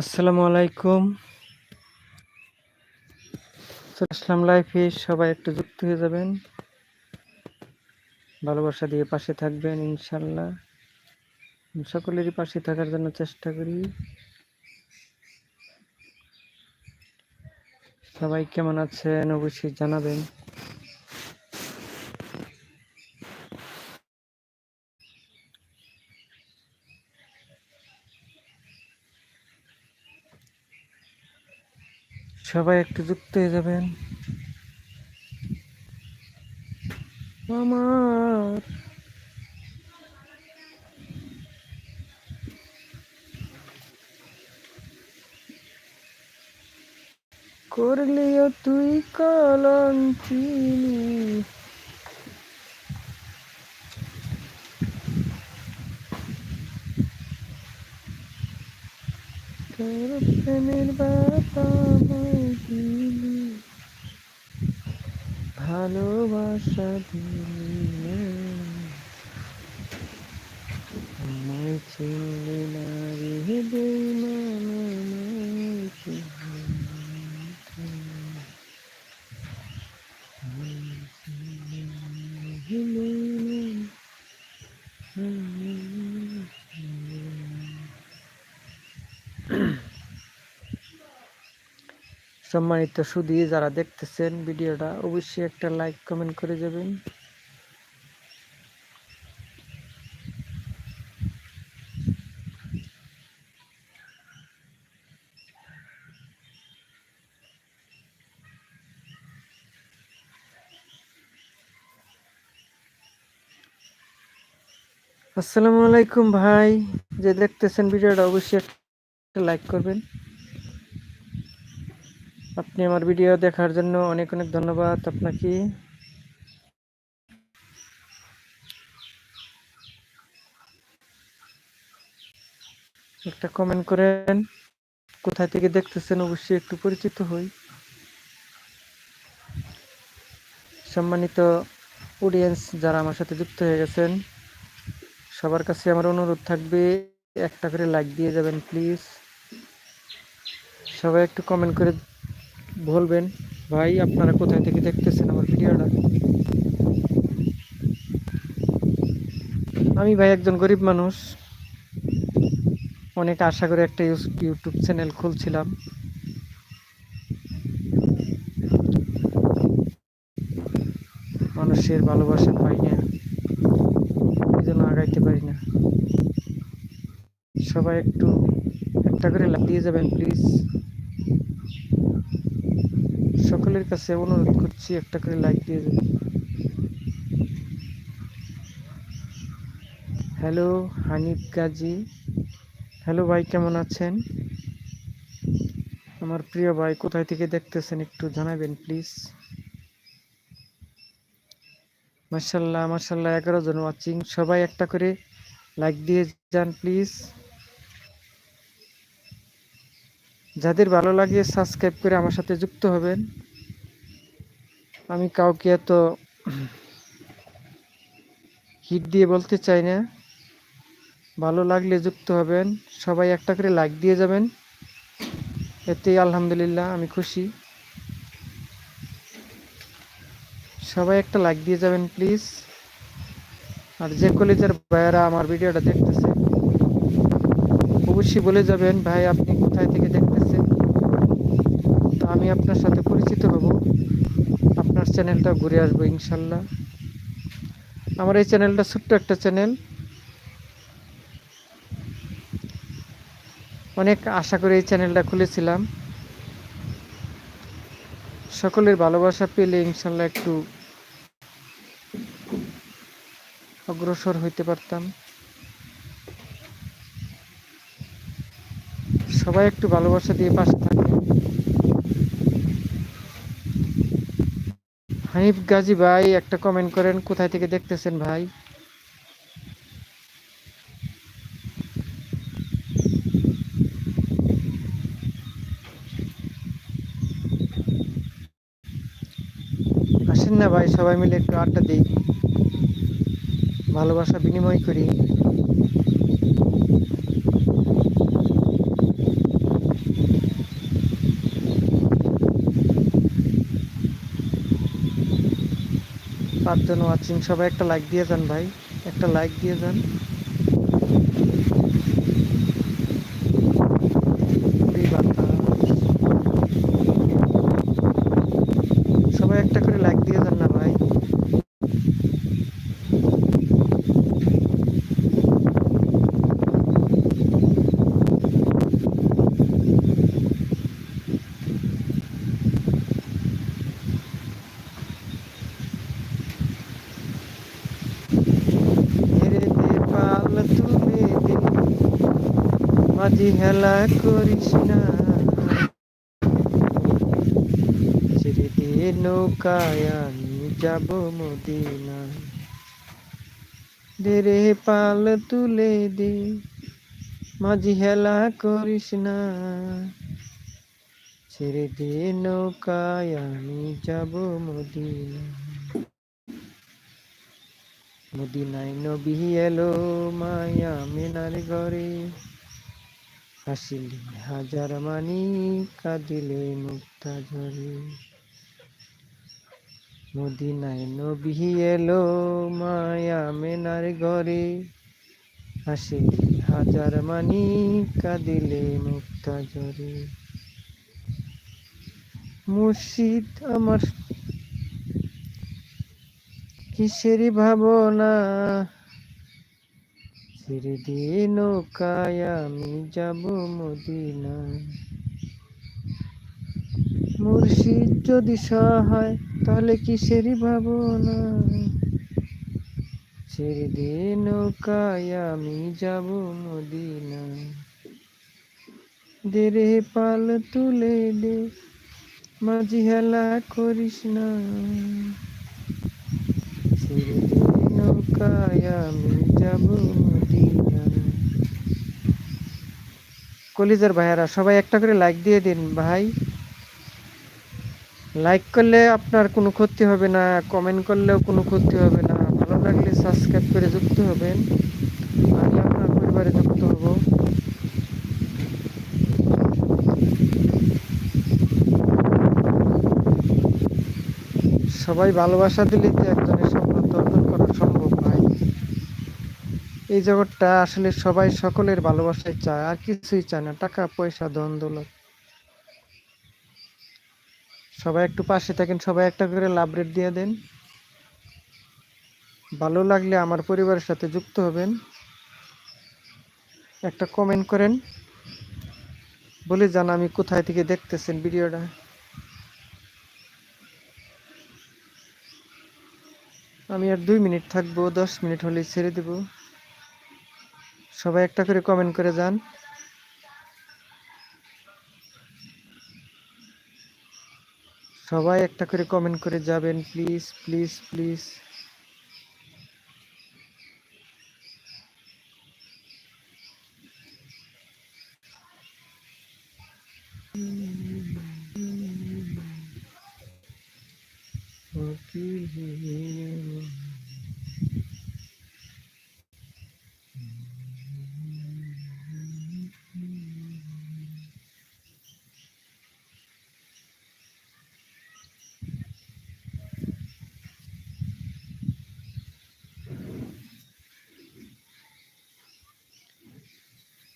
আসসালামু আলাইকুম। আসলাম লাইফে সবাই একটু যুক্ত হয়ে যাবেন। ভালোবাসা দিয়ে পাশে থাকবেন ইনশাল্লাহ সকলেরই পাশে থাকার জন্য চেষ্টা করি। সবাই কেমন আছেন? অবশ্যই জানাবেন। সবাই একটু যুক্ত হয়ে যাবেন। আমার। করলিও তুই কলঙ্কিনী তোর প্রেমের দিলি ভালোবাসা দিলি সম্মানিত সুদী যারা দেখতেছেন ভিডিওটা, অবশ্যই একটা লাইক কমেন্ট করে যাবেন। আসসালামু আলাইকুম ভাই, যে দেখতেছেন ভিডিওটা, অবশ্যই একটা লাইক করবেন। আপনি আমার ভিডিও দেখার জন্য অনেক অনেক ধন্যবাদ আপনাকে। একটা কমেন্ট করেন, কোথায় থেকে দেখতেছেন অবশ্যই একটু পরিচিত হই। সম্মানিত অডিয়েন্স যারা আমার সাথে যুক্ত হয়ে গেছেন, সবার কাছে আমার অনুরোধ থাকবে, একটা করে লাইক দিয়ে যাবেন প্লিজ সবাই একটু কমেন্ট করে বলবেন, ভাই, আপনারা কোথায় থেকে দেখতেছেন আমার ভিডিওটা? আমি ভাই একজন গরিব মানুষ। অনেক আশা করে একটা ইউটিউব চ্যানেল খুলছিলাম। মানুষের ভালোবাসা পাই না, এই জন্য আগাইতে পারি না। সবাই একটু একটা করে লাগিয়ে যাবেন, প্লিজ। সকলের কাছে অনুরোধ করছি একটা করে লাইক দিয়ে যাবেন হ্যালো হানিফ গাজী হ্যালো ভাই, কেমন আছেন? আমার প্রিয় ভাই, কোথায় থেকে দেখতেছেন একটু জানাবেন প্লিজ মার্শাল্লাহ মার্শাল্লাহ এগারো জন ওয়াচিং সবাই একটা করে লাইক দিয়ে যান প্লিজ যাদের ভালো লাগে সাবস্ক্রাইব করে আমার সাথে যুক্ত হবেন। আমি কাউকে এত হিট দিয়ে বলতে চাই না। ভালো লাগলে যুক্ত হবেন, সবাই একটা করে লাইক দিয়ে যাবেন। এতেই আলহামদুলিল্লাহ আমি খুশি। সবাই একটা লাইক দিয়ে যাবেন প্লিজ আর যে কলেজের ভাইয়েরা আমার ভিডিওটা দেখতেছে, অবশ্যই বলে যাবেন, ভাই, আপনি কোথায় থেকে দেখতেছেন? তো আমি আপনার সাথে পরিচিত চ্যানেলটা ঘুরে আসব ইনশাল্লাহ। আমার এই চ্যানেলটা ছোট্ট একটা চ্যানেল অনেক আশা করে এই চ্যানেলটা খুলেছিলাম। সকলের ভালোবাসা পেলে ইনশাল্লাহ একটু অগ্রসর হইতে পারতাম। সবাই একটু ভালোবাসা দিয়ে পাশে থাকে হানিফ গাজী ভাই, একটা কমেন্ট করেন, কোথায় থেকে দেখতেছেন ভাই? আসেন না ভাই, সবাই মিলে একটু আড্ডা দিই। ভালোবাসা বিনিময় করি। পাঁচজন ওয়াচিং সবাই একটা লাইক দিয়ে যান ভাই একটা লাইক দিয়ে যান কুড়ি বাতাস। সবাই একটা করে লাইক দিয়ে যান না ভাই ধীরে ধীরে পাল তুলে দে মাঝি হেলা করিস না। ছেড়ে দিয়ে নৌকায় আমি যাব মদিনা ধীরে পাল তুলে দে, মাঝি হেলা করিস না। ছেড়ে দিয়ে নৌকায় আমি যাব মদিনা মদিনায় নবী এলো মায়া মিনার ঘরে। হাসিলে হাজার মানি, কাঁদিলে মুক্তা ঝরে। মদিনায় নবী এলো মায়া মেনার ঘরে। হাসিলে হাজার মানি, কাঁদিলে মুক্তা ঝরে। মুর্শিদ আমার কিসের ভাবনা? দিয়ে নৌকায় আমি যাব মদিনা মুর্শিদ যদি সহায়, তাহলে কিসের ভাবনা? ছেড়ে দিয়ে নৌকায় আমি যাব মদিনা দেরে পাল তুলে দে, মাঝি হেলা করিস না। ছেড়ে কলিজার ভাইয়ারা, সবাই একটা করে লাইক দিয়ে দিন ভাই। লাইক করলে আপনার কোনো ক্ষতি হবে না কমেন্ট করলেও কোনো ক্ষতি হবে না। ভালো লাগলে সাবস্ক্রাইব করে যুক্ত হবেন। আমি আপনার পরিবারে যুক্ত হব। সবাই ভালোবাসা দিলে তো এই জগৎটা আসলে সবাই সকলের ভালোবাসাই চায়, আর কিছুই চায় না। টাকা, পয়সা, ধন, দৌলত। সবাই একটু পাশে থাকেন, সবাই একটা করে লাভ রেট দিয়ে দেন। ভালো লাগলে আমার পরিবারের সাথে যুক্ত হবেন। একটা কমেন্ট করেন। বলে যান আমি কোথায় থেকে দেখতেছেন ভিডিওটা। আমি আর দুই মিনিট থাকব, দশ মিনিট হলেই ছেড়ে দেব। সবাই একটা করে কমেন্ট করে যান। সবাই একটা করে কমেন্ট করে যাবেন প্লিজ প্লিজ প্লিজ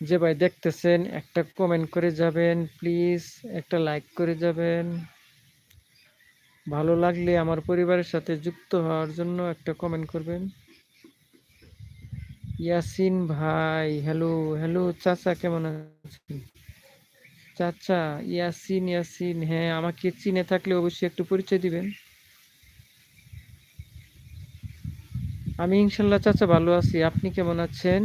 যে ভাই দেখতেছেন, একটা কমেন্ট করে যাবেন প্লিজ একটা লাইক করে যাবেন। ভালো লাগলে আমার পরিবারের সাথে যুক্ত হওয়ার জন্য একটা কমেন্ট করবেন। ইয়াসিন ভাই হ্যালো হ্যালো চাচা কেমন আছেন? চাচা, ইয়াসিন ইয়াসিন হ্যাঁ আমাকে চিনে থাকলে অবশ্যই একটু পরিচয় দিবেন। আমি ইনশাল্লাহ চাচা ভালো আছি, আপনি কেমন আছেন?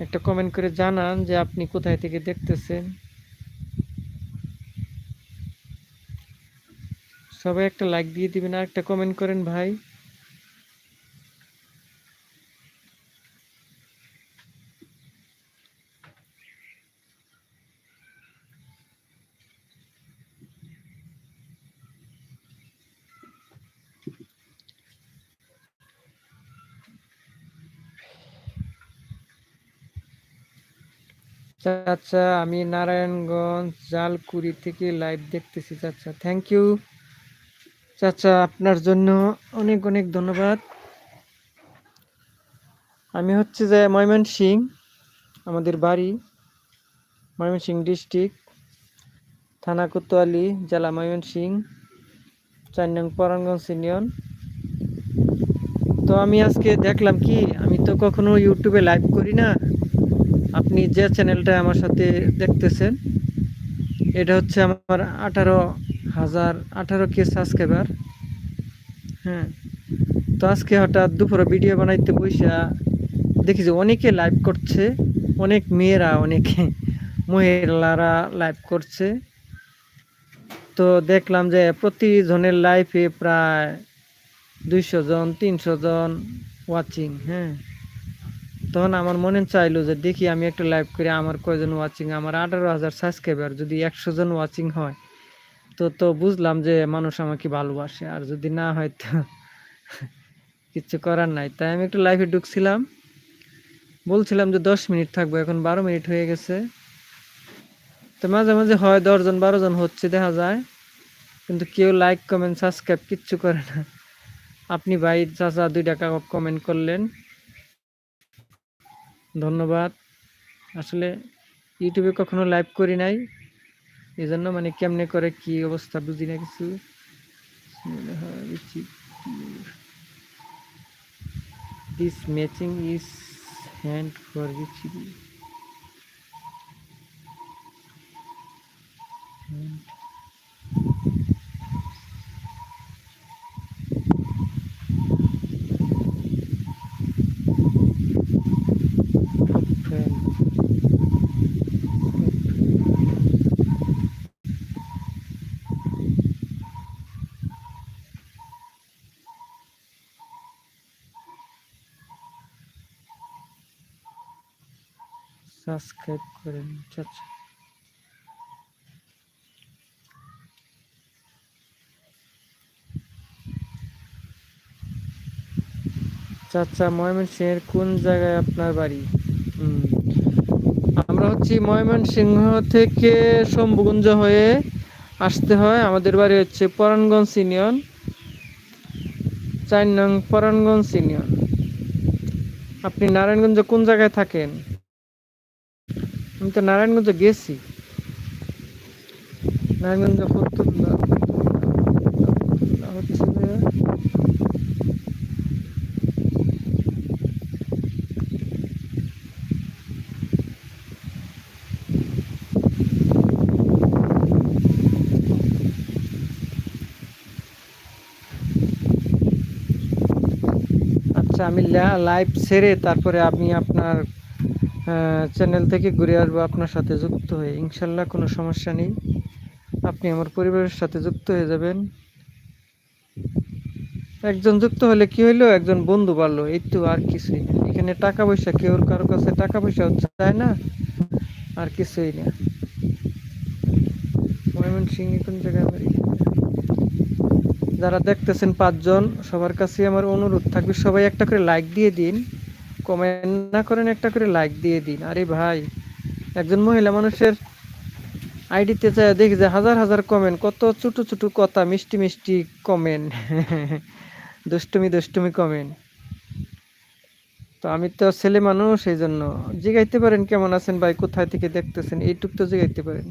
একটা কমেন্ট করে জানান যে আপনি কোথায় থেকে দেখতেছেন। সবাই একটা লাইক দিয়ে দিবেন আর একটা কমেন্ট করেন ভাই। চাচা, আমি নারায়ণগঞ্জ জালকুড়ি থেকে লাইভ দেখতেছি চাচা। থ্যাংক ইউ চাচা, আপনার জন্য অনেক অনেক ধন্যবাদ। আমি হচ্ছে যে ময়মনসিং, আমাদের বাড়ি, ময়মনসিং ডিস্ট্রিক্ট থানা কোতোয়ালি, জেলা ময়মনসিং, চার নং পরানগঞ্জ ইউনিয়ন তো আমি আজকে দেখলাম কি, আমি তো কখনো ইউটিউবে লাইভ করি না। আপনি যে চ্যানেলটা আমার সাথে দেখতেছেন, এটা হচ্ছে আমার আঠারো হাজার, আঠারো কে সাবস্ক্রাইবার হ্যাঁ তো আজকে হঠাৎ দুপুরে ভিডিও বানাইতে বইসা দেখি যে অনেকে লাইভ করছে, অনেক মেয়েরা, অনেকে মহিলারা লাইভ করছে। তো দেখলাম যে প্রতিজনের লাইফে প্রায় দুইশো জন, তিনশো জন ওয়াচিং হ্যাঁ। তখন আমার মনে চাইলো যে দেখি আমি একটা লাইভ করি আমার কয়জন ওয়াচিং আমার আঠারো হাজার সাবস্ক্রাইবার যদি একশো জন ওয়াচিং হয়, তো তো বুঝলাম যে মানুষ আমাকে ভালোবাসে। আর যদি না হয় তো কিচ্ছু করার নাই। তাই আমি একটু লাইভে ঢুকছিলাম। বলছিলাম যে দশ মিনিট থাকব, এখন বারো মিনিট হয়ে গেছে। তো মাঝে মাঝে হয় দশজন বারো জন হচ্ছে, দেখা যায়। কিন্তু কেউ লাইক কমেন্ট সাবস্ক্রাইব কিচ্ছু করে না। আপনি ভাই, চাচা দুই টাকা কমেন্ট করলেন। ধন্যবাদ। আসলে ইউটিউবে কখনো লাইভ করি নাই। এই জন্য মানে কেমনে করে কি অবস্থা বুঝি না কিছু। This matching is hand for বিচিবি subscribe করেন চাচা চাচা, ময়মনসিংহের কোন জায়গায় আপনার বাড়ি? আমরা হচ্ছি ময়মনসিংহ থেকে শম্ভুগুঞ্জ হয়ে আসতে হয়। আমাদের বাড়ি হচ্ছে পরাণগঞ্জ ইউনিয়ন, চার নং পরাণগঞ্জ ইউনিয়ন। আপনি নারায়ণগঞ্জ কোন জায়গায় থাকেন? আমি তো নারায়ণগঞ্জ গেছি। নারায়ণগঞ্জ ফতুল্লা আচ্ছা আমি লাইভ সেরে তারপরে আমি আপনার চ্যানেল থেকে ঘুরে আসব আপনার সাথে যুক্ত হয়ে। ইনশাল্লাহ কোনো সমস্যা নেই। আপনি আমার পরিবারের সাথে যুক্ত হয়ে যাবেন। একজন যুক্ত হলে কি হইল? একজন বন্ধু বাড়লো। এই তো আর কিছুই এখানে টাকা পয়সা, কেউ কারও কাছে টাকা পয়সা চায় না। আর কিছুই না। কোন জায়গায় বাড়ি? যারা দেখতেছেন পাঁচজন, সবার কাছে আমার অনুরোধ থাকবে, সবাই একটা করে লাইক দিয়ে দিন। কমেন্ট না করেন, একটা করে লাইক দিয়ে দিন। আরে ভাই, একজন মহিলা মানুষের আইডিতে চাই দেখি যে হাজার হাজার কমেন্ট কত ছোট ছোট কথা, মিষ্টি মিষ্টি কমেন্ট দুষ্টুমি দুষ্টুমি কমেন্ট তো আমি তো ছেলে মানুষ এই জন্য জিগাইতে পারেন কেমন আছেন ভাই, কোথায় থেকে দেখতেছেন? এইটুক তো জিগাইতে পারেন।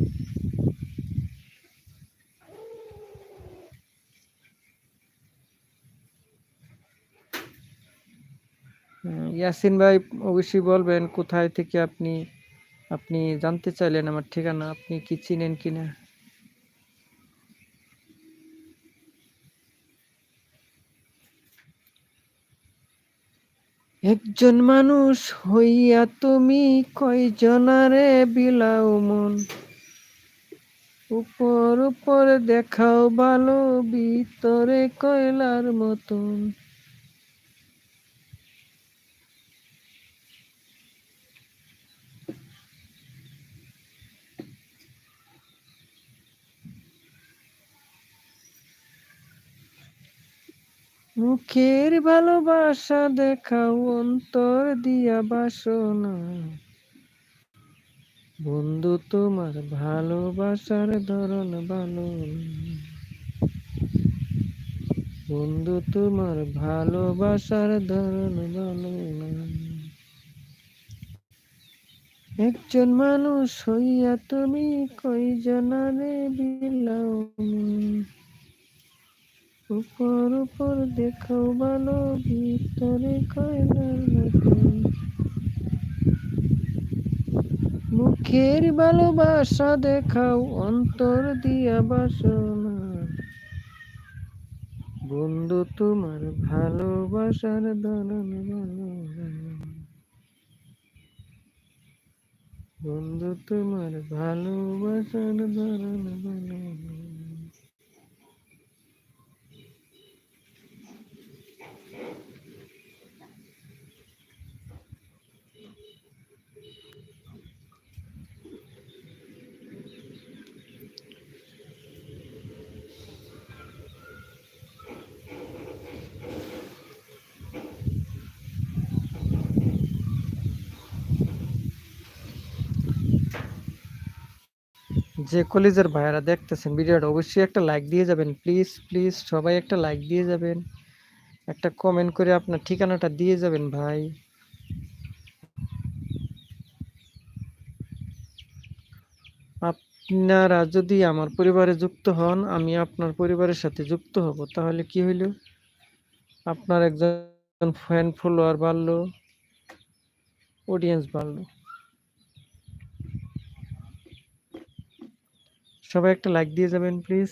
ইয়াসিন ভাই অবশ্যই বলবেন কোথায় থেকে আপনি আপনি জানতে চাইলেন আমার ঠিকানা, আপনি কি চিনেন কিনা? একজন মানুষ হইয়া তুমি কয়জনারে বিলাও মন? উপর উপর দেখাও ভালো ভিতরে কয়লার মতন? মুখের ভালোবাসা দেখাও অন্তর দিয়া বাসনা। বন্ধু, তোমার ভালোবাসার ধরন ভালো বন্ধু, তোমার ভালোবাসার ধরন ভালো একজন মানুষ হইয়া তুমি কই জনারে বিলাও মন? উপর উপর দেখাও ভালো, ভিতরে কয়লার মতন মুখের ভালোবাসা দেখাও, অন্তর দিয়া বাসনা। বন্ধু, তোমার ভালোবাসার ধরন ভালো বন্ধু, তোমার ভালোবাসার ধরন ভালো যে কলেজের ভাইয়ারা দেখতেছেন ভিডিওটা, অবশ্যই একটা লাইক দিয়ে যাবেন। প্লিজ প্লিজ সবাই একটা লাইক দিয়ে যাবেন। একটা কমেন্ট করে আপনার ঠিকানাটা দিয়ে যাবেন ভাই। আপনারা যদি আমার পরিবারে যুক্ত হন, আমি আপনার পরিবারের সাথে যুক্ত হব, তাহলে কি হইল? আপনার একজন ফ্যান ফলোয়ার বাড়লো অডিয়েন্স বাড়লো। সবাই একটা লাইক দিয়ে যাবেন প্লিজ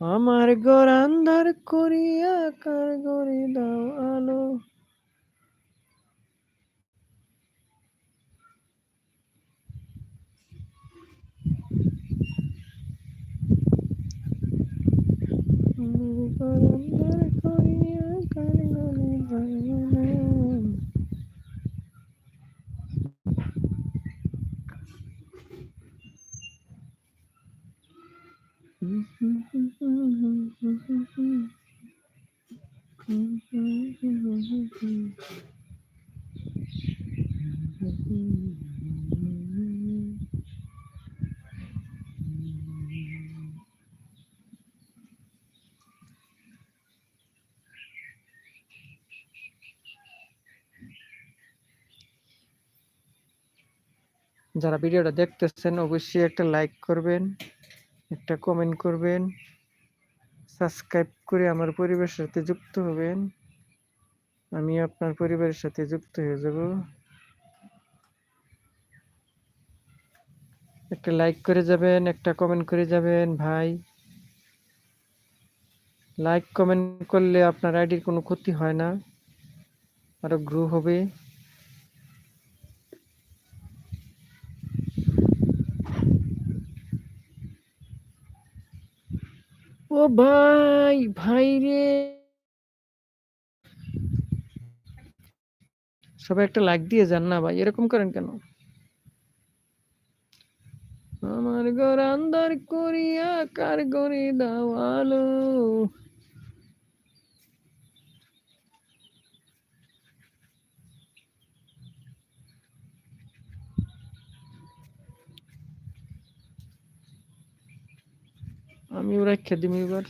আমার ঘর আন্ধার করিয়া কার গড়ে দাও আলো? আমার আন্ধার করিয়া কার গড়ে দাও আলো? যারা ভিডিওটা দেখতেছেন অবশ্যই একটা লাইক করবেন। একটা কমেন্ট করবেন। সাবস্ক্রাইব করে আমার পরিবারের সাথে যুক্ত হবেন। আমি আপনার পরিবারের সাথে যুক্ত হয়ে যাব। একটা লাইক করে যাবেন, একটা কমেন্ট করে যাবেন, ভাই। লাইক কমেন্ট করলে আপনার আইডির কোনো ক্ষতি হয় না। আরও গ্রো হবে। ও ভাই ভাই রে। সবাই একটা লাইক দিয়ে যান না ভাই, এরকম করেন কেন? আমার ঘর আন্দার করিয়া কার গড়ে দাও আলো? আমিও রাখা দিম এবার।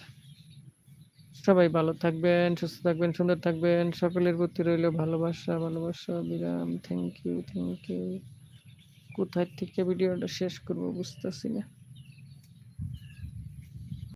সবাই ভালো থাকবেন, সুস্থ থাকবেন, সুন্দর থাকবেন। সকলের প্রতি রইল ভালোবাসা ভালোবাসা, বিরাম। থ্যাংক ইউ থ্যাংক ইউ কোথায় থেকে ভিডিওটা শেষ করব বুঝতেছি না।